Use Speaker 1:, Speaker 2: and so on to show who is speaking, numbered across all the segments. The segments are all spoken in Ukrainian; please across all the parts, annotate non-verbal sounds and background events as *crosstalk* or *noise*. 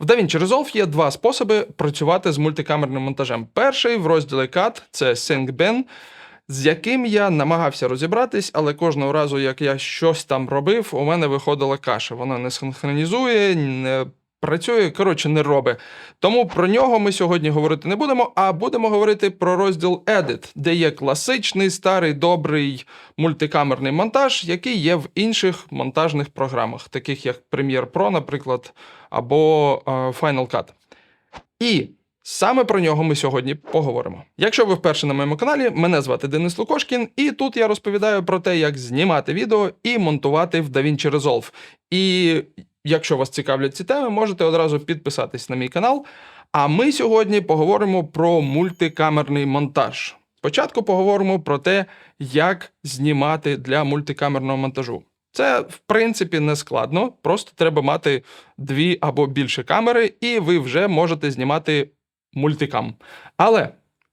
Speaker 1: В DaVinci Resolve є два способи працювати з мультикамерним монтажем. Перший в розділі Cut – це SyncBin, з яким я намагався розібратись, але кожного разу, як я щось там робив, у мене виходила каша. Вона не синхронізує, не працює, коротше, не робить. Тому про нього ми сьогодні говорити не будемо, а будемо говорити про розділ Edit, де є класичний, старий, добрий мультикамерний монтаж, який є в інших монтажних програмах, таких як Premiere Pro, наприклад, або е, Final Cut. І саме про нього ми сьогодні поговоримо. Якщо ви вперше на моєму каналі, мене звати Денис Лукошкін, і тут я розповідаю про те, як знімати відео і монтувати в DaVinci Resolve. І якщо вас цікавлять ці теми, можете одразу підписатись на мій канал. А ми сьогодні поговоримо про мультикамерний монтаж. Спочатку поговоримо про те, як знімати для мультикамерного монтажу. Це, в принципі, не складно, просто треба мати дві або більше камери, і ви вже можете знімати мультикам. Але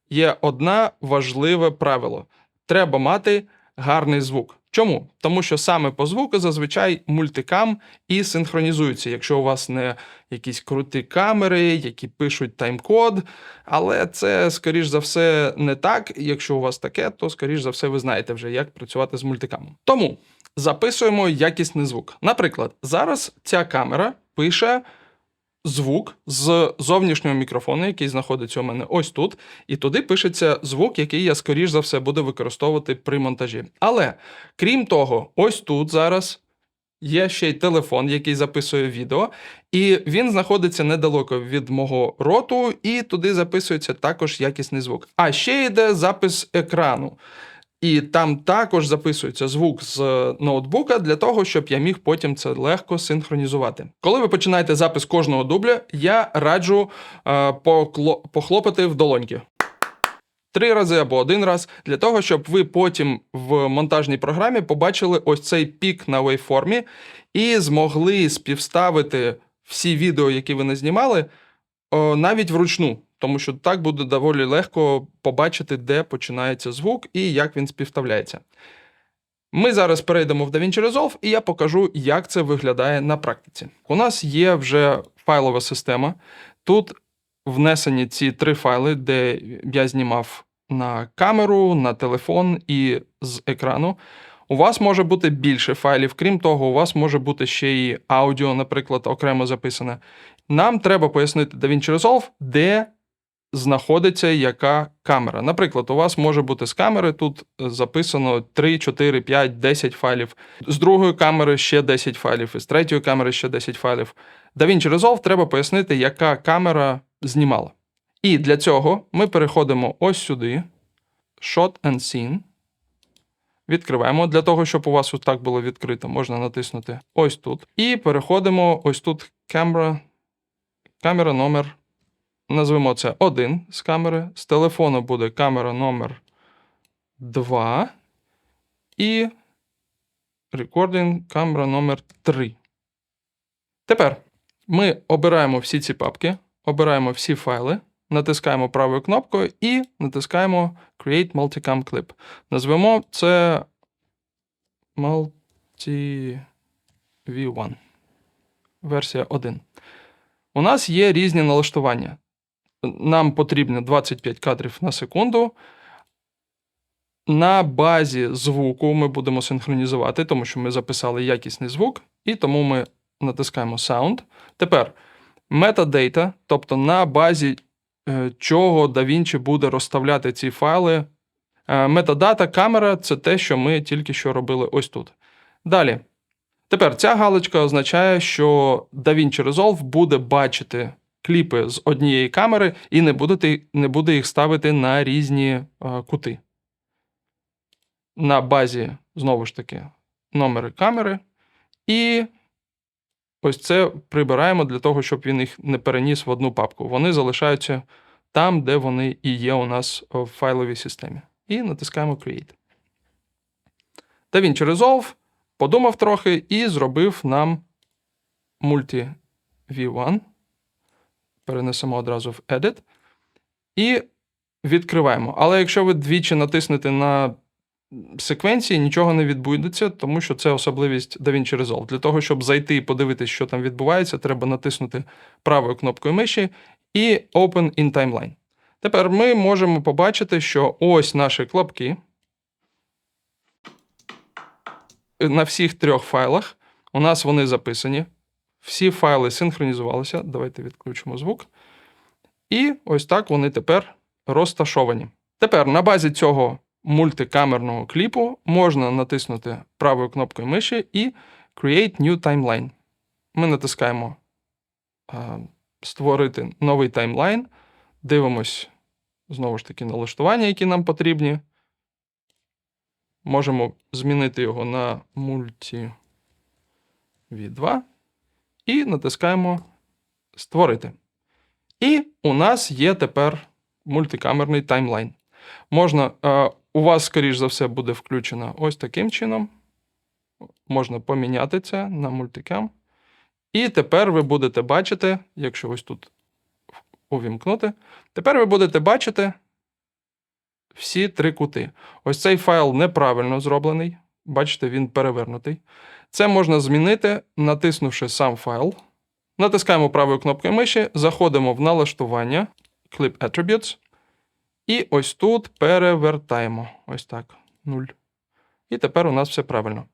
Speaker 1: є одне важливе правило: треба мати гарний звук. Чому? Тому що саме по звуку зазвичай мультикам і синхронізуються, якщо у вас не якісь круті камери, які пишуть тайм-код. Але це, скоріш за все, не так. Якщо у вас таке, то скоріш за все ви знаєте вже, як працювати з мультикамом. Тому записуємо якісний звук. Наприклад, зараз ця камера пише звук з зовнішнього мікрофону, який знаходиться у мене ось тут, і туди пишеться звук, який я, скоріш за все, буду використовувати при монтажі. Але крім того, ось тут зараз. Є ще й телефон, який записує відео, і він знаходиться недалеко від мого роту, і туди записується також якісний звук. А ще йде запис екрану. І там також записується звук з ноутбука для того, щоб я міг потім це легко синхронізувати. Коли ви починаєте запис кожного дубля, я раджу е, похлопати в долоньки. Три рази або один раз для того, щоб ви потім в монтажній програмі побачили ось цей пік на вейформі і змогли співставити всі відео, які ви не знімали, навіть вручну. Тому що так буде доволі легко побачити, де починається звук і як він співставляється. Ми зараз перейдемо в DaVinci Resolve, і я покажу, як це виглядає на практиці. У нас є вже файлова система. Тут внесені ці три файли, де я знімав на камеру, на телефон і з екрану. У вас може бути більше файлів, крім того, у вас може бути ще і аудіо, наприклад, окремо записане. Нам треба пояснити DaVinci Resolve, де знаходиться яка камера. Наприклад, у вас може бути з камери тут записано 3, 4, 5, 10 файлів, з другої камери ще 10 файлів, і з третьої камери ще 10 файлів. DaVinci Resolve треба пояснити, яка камера знімала. І для цього ми переходимо ось сюди, Shot and Scene. Відкриваємо. Для того, щоб у вас так було відкрито, можна натиснути ось тут. І переходимо ось тут камера, камера номер. Назвемо це 1 з камери. З телефону буде камера номер 2. І recording камера номер 3. Тепер ми обираємо всі ці папки, обираємо всі файли, натискаємо правою кнопкою і натискаємо Create Multicam Clip. Назвемо це Multi V1. Версія 1. У нас є різні налаштування. Нам потрібно 25 кадрів на секунду. На базі звуку ми будемо синхронізувати, тому що ми записали якісний звук, і тому ми натискаємо Sound. Тепер Metadata, тобто на базі е, чого DaVinci буде розставляти ці файли. Е, Метадата камера це те, що ми тільки що робили ось тут. Далі. Тепер ця галочка означає, що DaVinci Resolve буде бачити кліпи з однієї камери і не буде, не буде їх ставити на різні е, кути. На базі, знову ж таки, номери камери. І ось це прибираємо для того, щоб він їх не переніс в одну папку. Вони залишаються там, де вони і є у нас в файловій системі. І натискаємо Create. DaVinci Resolve подумав трохи і зробив нам Multi V1. Перенесемо одразу в Edit. І відкриваємо. Але якщо ви двічі натиснете на секвенції нічого не відбудеться, тому що це особливість DaVinci Resolve. Для того, щоб зайти і подивитися, що там відбувається, треба натиснути правою кнопкою миші і Open in Timeline. Тепер ми можемо побачити, що ось наші клапки на всіх трьох файлах. У нас вони записані. Всі файли синхронізувалися. Давайте відключимо звук. І ось так вони тепер розташовані. Тепер на базі цього мультикамерного кліпу можна натиснути правою кнопкою миші і Create New Timeline. Ми натискаємо а, Створити новий таймлайн. Дивимось знову ж таки налаштування, які нам потрібні. Можемо змінити його на мульті V2 і натискаємо Створити. І у нас є тепер мультикамерний таймлайн. Можна, е, у вас, скоріш за все, буде включено ось таким чином. Можна поміняти це на мультикам. І тепер ви будете бачити, якщо ось тут увімкнути, тепер ви будете бачити всі три кути. Ось цей файл неправильно зроблений. Бачите, він перевернутий. Це можна змінити, натиснувши сам файл. Натискаємо правою кнопкою миші, заходимо в налаштування, Clip Attributes. І ось тут перевертаємо. Ось так. 0. І тепер у нас все правильно.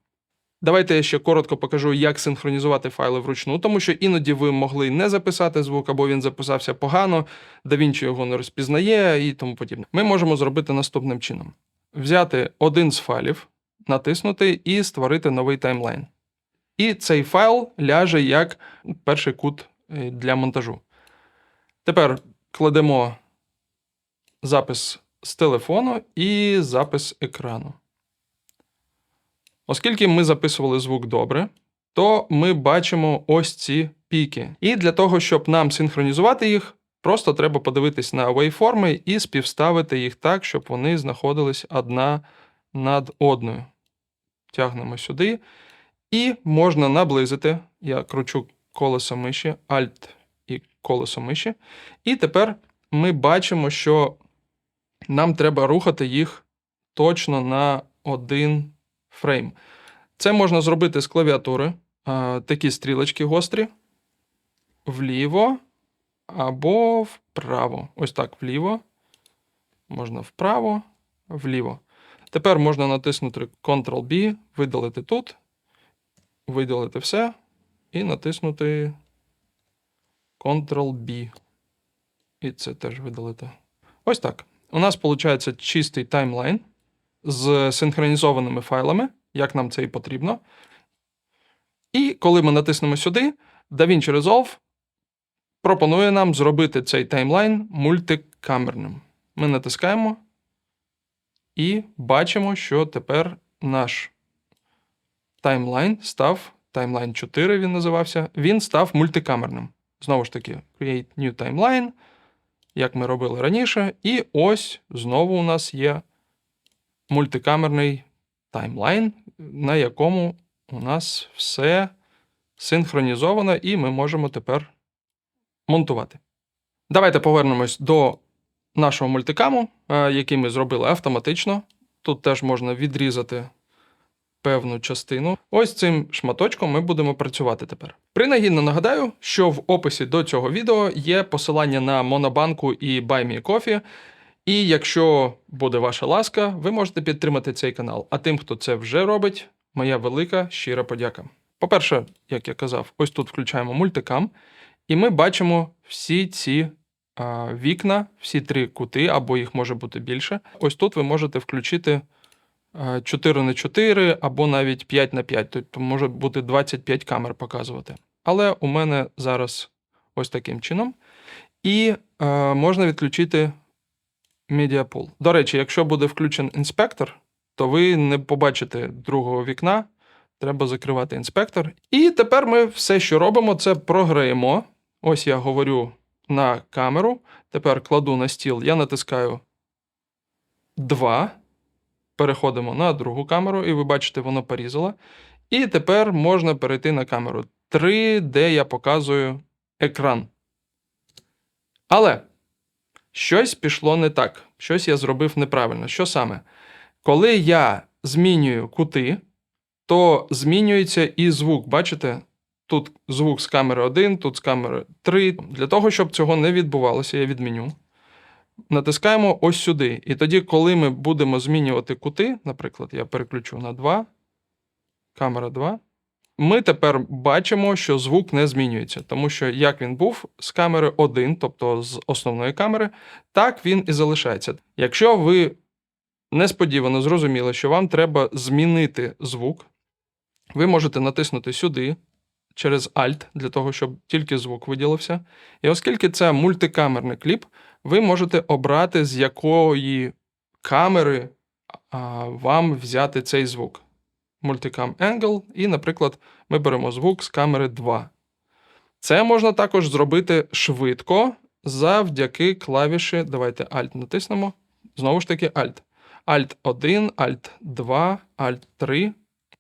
Speaker 1: Давайте я ще коротко покажу, як синхронізувати файли вручну, тому що іноді ви могли не записати звук, або він записався погано, DaVinci його не розпізнає і тому подібне. Ми можемо зробити наступним чином: взяти один з файлів, натиснути і створити новий таймлайн. І цей файл ляже як перший кут е, для монтажу. Тепер кладемо запис з телефону і запис екрану. Оскільки ми записували звук добре, то ми бачимо ось ці піки. І для того, щоб нам синхронізувати їх, просто треба подивитись на вейформи і співставити їх так, щоб вони знаходились одна над одною. Тягнемо сюди. І можна наблизити. Я кручу колесо миші, Alt і колесо миші. І тепер ми бачимо, що нам треба рухати їх точно на один фрейм. Це можна зробити з клавіатури. Такі стрілочки гострі. Вліво або вправо. Ось так, вліво. Можна вправо, вліво. Тепер можна натиснути Ctrl-B, видалити тут, видалити все і натиснути Ctrl-B. І це теж видалити. Ось так. У нас виходить чистий таймлайн з синхронізованими файлами, як нам це і потрібно. І коли ми натиснемо сюди, DaVinci Resolve пропонує нам зробити цей таймлайн мультикамерним. Ми натискаємо і бачимо, що тепер наш таймлайн став, таймлайн 4 він називався, він став мультикамерним. Знову ж таки, Create New Timeline, як ми робили раніше. І ось знову у нас є мультикамерний таймлайн, на якому у нас все синхронізовано, і ми можемо тепер монтувати. Давайте повернемось до нашого мультикаму, е, який ми зробили автоматично. Тут теж можна відрізати певну частину. Ось цим шматочком ми будемо працювати тепер. Принагідно нагадаю, що в описі до цього відео є посилання на Монобанку і BuyMeCoffee. І якщо буде ваша ласка, ви можете підтримати цей канал. А тим, хто це вже робить, моя велика щира подяка. По-перше, як я казав, ось тут включаємо мультикам, і ми бачимо всі ці вікна, всі три кути, або їх може бути більше. Ось тут ви можете включити 4 на 4 або навіть 5 на 5, тобто може бути 25 камер показувати. Але у мене зараз ось таким чином. І а, можна відключити Pool. До речі, якщо буде включен інспектор, то ви не побачите другого вікна. Треба закривати інспектор. І тепер ми все, що робимо, це програємо. Ось я говорю на камеру. Тепер кладу на стіл, я натискаю 2. Переходимо на другу камеру, і ви бачите, воно порізало. І тепер можна перейти на камеру 3, де я показую екран. Але щось пішло не так. Щось я зробив неправильно. Що саме? Коли я змінюю кути, то змінюється і звук. Бачите? Тут звук з камери 1, тут з камери 3. Для того, щоб цього не відбувалося, я відміню. Натискаємо ось сюди. І тоді, коли ми будемо змінювати кути, наприклад, я переключу на 2, камера 2, ми тепер бачимо, що звук не змінюється, тому що як він був з камери 1, тобто з основної камери, так він і залишається. Якщо ви несподівано зрозуміли, що вам треба змінити звук, ви можете натиснути сюди через Alt для того, щоб тільки звук виділився. І оскільки це мультикамерний кліп, ви можете обрати, з якої камери а, вам взяти цей звук. Multicam Angle, і, наприклад, ми беремо звук з камери 2. Це можна також зробити швидко завдяки клавіші. Давайте Alt натиснемо. Знову ж таки, Alt. Alt 1, Alt 2, Alt 3.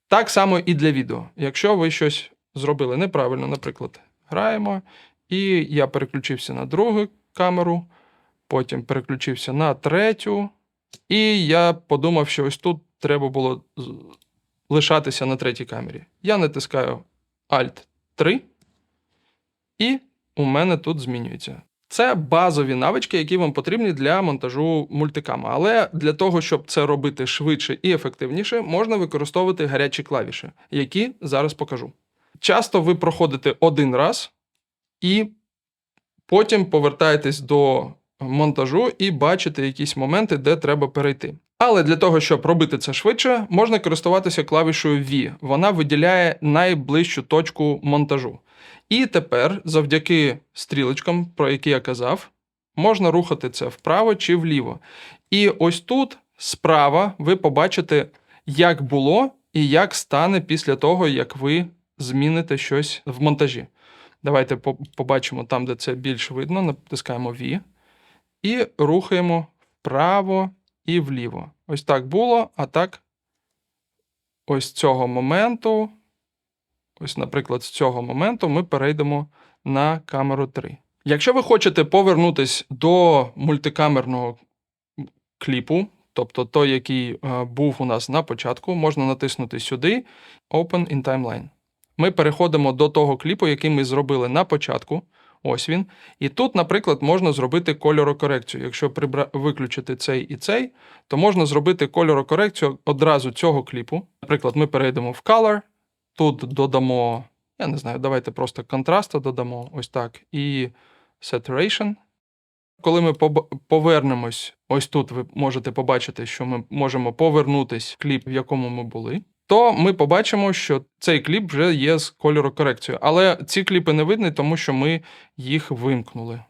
Speaker 1: Так само і для відео. Якщо ви щось зробили неправильно, наприклад, граємо, і я переключився на другу камеру, потім переключився на третю, і я подумав, що ось тут треба було лишатися на третій камері. Я натискаю Alt 3, і у мене тут змінюється. Це базові навички, які вам потрібні для монтажу мультикама. Але для того, щоб це робити швидше і ефективніше, можна використовувати гарячі клавіші, які зараз покажу. Часто ви проходите один раз і потім повертаєтесь до монтажу і бачите якісь моменти, де треба перейти. Але для того, щоб робити це швидше, можна користуватися клавішою V. Вона виділяє найближчу точку монтажу. І тепер, завдяки стрілочкам, про які я казав, можна рухати це вправо чи вліво. І ось тут справа ви побачите, як було і як стане після того, як ви зміните щось в монтажі. Давайте побачимо там, де це більш видно. Натискаємо V і рухаємо вправо і вліво. Ось так було, а так ось цього моменту, ось, наприклад, з цього моменту ми перейдемо на камеру 3. Якщо ви хочете повернутись до мультикамерного кліпу, тобто той, який е, був у нас на початку, можна натиснути сюди Open in Timeline. Ми переходимо до того кліпу, який ми зробили на початку. Ось він. І тут, наприклад, можна зробити кольорокорекцію. Якщо прибра... виключити цей і цей, то можна зробити кольорокорекцію одразу цього кліпу. Наприклад, ми перейдемо в Color, тут додамо, я не знаю, давайте просто контрасту додамо, ось так, і Saturation. Коли ми повернемось, ось тут ви можете побачити, що ми можемо повернутись в кліп, в якому ми були. То ми побачимо, що цей кліп вже є з кольорокорекцією. Але ці кліпи не видні, тому що ми їх вимкнули.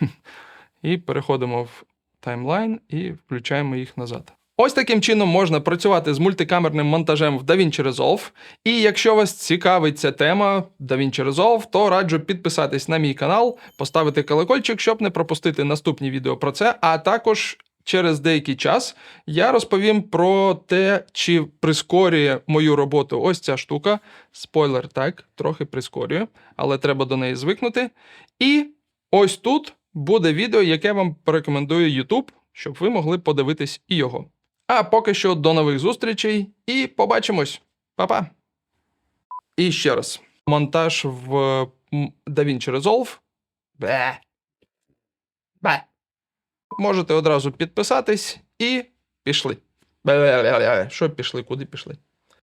Speaker 1: *laughs* І переходимо в таймлайн і включаємо їх назад. Ось таким чином можна працювати з мультикамерним монтажем в DaVinci Resolve. І якщо вас цікавить ця тема DaVinci Resolve, то раджу підписатись на мій канал, поставити колокольчик, щоб не пропустити наступні відео про це. А також через деякий час я розповім про те, чи прискорює мою роботу ось ця штука. Спойлер, так, трохи прискорює, але треба до неї звикнути. І ось тут буде відео, яке вам порекомендує YouTube, щоб ви могли подивитись і його. А поки що до нових зустрічей і побачимось. Па-па! І ще раз: монтаж в DaVinci Resolve. Бе. Бе. Можете одразу підписатись і пішли. Що пішли? Куди пішли?